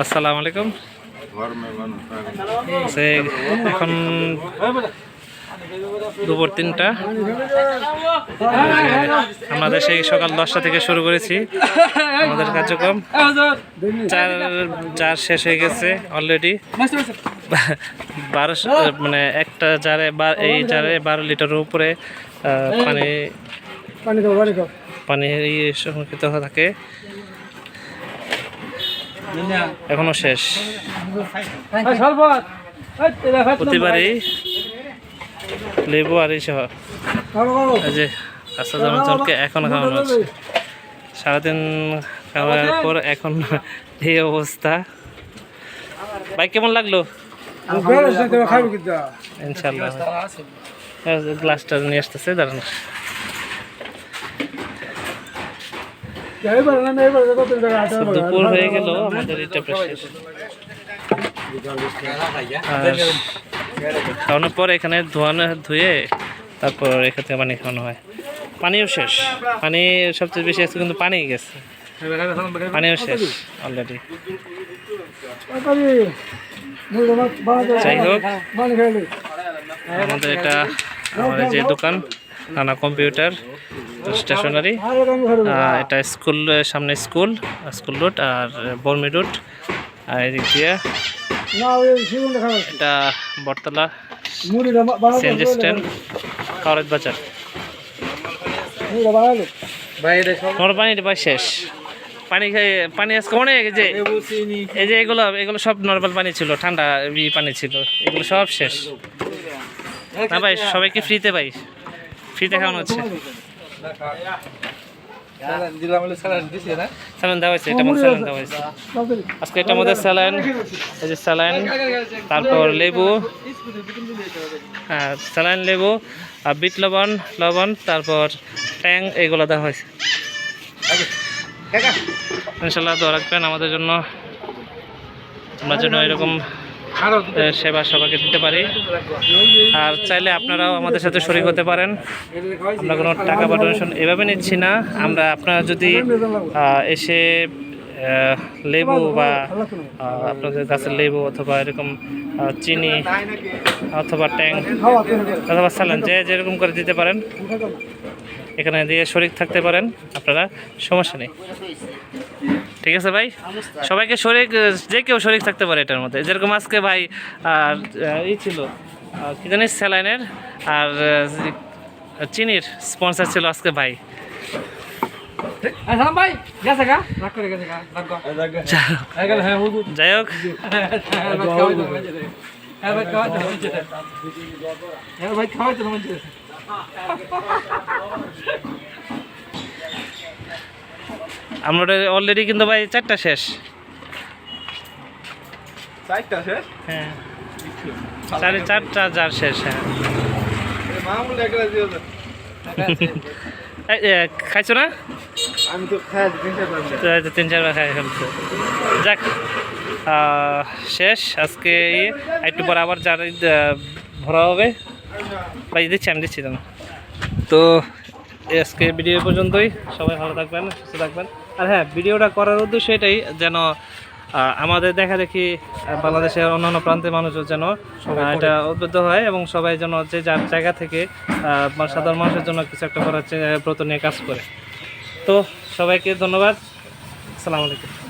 আসসালামু আলাইকুম। সে এখন দুপুর তিনটা। আমাদের সেই সকাল দশটা থেকে শুরু করেছি। আমাদের কার্যক্রম চার চার শেষ হয়ে গেছে অলরেডি বারোশো মানে একটা জারে এই জারে বারো লিটারের উপরে পানি পানি পানি সংরক্ষিত হয়ে থাকে। এখনও শেষ। প্রতিবারই লেবু আর এই সহ যে আসাদুজ্জামানকে এখন খাওয়ানো হচ্ছে। সারাদিন খাওয়ার পর এখন এই অবস্থা। ভাই কেমন লাগল? ইনশাল্লাহ যে গ্লাসটা নিয়ে আসতেছে দাঁড়ান এবার না এবার কত টাকা আছে তো দুপুর হয়ে গেল আমাদের এটা শেষ। খাওয়ানোর পর এখানে ধোয়ানো ধুয়ে তারপর এখান থেকে পানি খাওয়ানো হয়। পানিও শেষ। পানি সবচেয়ে বেশি আছে কিন্তু পানি গেছে। পানিও শেষ অলরেডি যাই হোক আমাদের এটা আমাদের যে দোকান নানা কম্পিউটার। স্টেশনারি এটা স্কুল সামনে স্কুল স্কুল রোড আর বর্মি রোড আর এদিক দিয়ে এটা বটতলা সিএনজি স্ট্যান্ড বাজার। শেষ। পানি খাই, পানি অনেক যে, এই যে এগুলো এগুলো সব নর্মাল পানি ছিল, ঠান্ডা পানি ছিল, এগুলো সব শেষ। ভাই, সবাইকে ফ্রিতে ভাই ফ্রিতে খাওয়ানো হচ্ছে। স্যালাইন দেওয়া হয়েছে এটা মধ্যে স্যালাইন দেওয়া হয়েছে। আজকে এটার মধ্যে স্যালাইন এই যে স্যালাইন তারপর লেবু হ্যাঁ স্যালাইন লেবু আর বিট লবণ লবণ তারপর ট্যাং এগুলো দেওয়া হয়েছে। ইনশাল্লাহ দোয়া রাখবেন আমাদের জন্য। আমরা জন্য এরকম সেবা সবাইকে দিতে পারি। আর চাইলে আপনারাও আমাদের সাথে শরিক হতে পারেন। আমরা কোনো টাকা বা ডোনেশন এভাবে নিচ্ছি না। আমরা আপনারা যদি এসে লেবু বা আপনাদের গাছের লেবু অথবা এরকম চিনি অথবা ট্যাং অথবা স্যালান যে যেরকম করে দিতে পারেন, এখানে দিয়ে শরিক থাকতে পারেন আপনারা, সমস্যা নেই। ঠিক আছে ভাই? সবাইকে শরিক যে কেউ শরিক থাকতে পারে এটার মধ্যে। যেরকম আজকে ভাই আর ই ছিল কি জানিস স্যালাইনের আর চিনির স্পন্সার ছিল আজকে ভাই। সালাম ভাই গেছে গা? রাখ করে গেছে গা রাখ গা হয়ে হ্যাঁ হুদু যাই হোক। হ্যাঁ ভাই খাওয়াই তো মঞ্চে হ্যাঁ ভাই খাওয়াই তো মঞ্চে আমরা অলরেডি কিন্তু ভাই চারটা শেষ। চারটা শেষ? হ্যাঁ। চারি চারটা যার শেষ হ্যাঁ। খাইছো না? আমি তো তিন চারবার খাই। ফেলছে যাক শেষ। আজকে একটু পর আবার যার ভরা হবে। ভাই দিচ্ছি আমি দিচ্ছি তো আজকে ভিডিও পর্যন্তই। সবাই ভালো থাকবেন সুস্থ থাকবেন। আর হ্যাঁ ভিডিওটা করার উদ্দেশ্য এটাই যেন আমাদের দেখা দেখি বাংলাদেশের অন্যান্য প্রান্তের মানুষও যেন এটা উদ্বুদ্ধ হয় এবং সবাই যেন যে যার জায়গা থেকে সাধারণ মানুষের জন্য কিছু একটা করার ব্রত নিয়ে কাজ করে। তো সবাইকে ধন্যবাদ। আসসালামু আলাইকুম।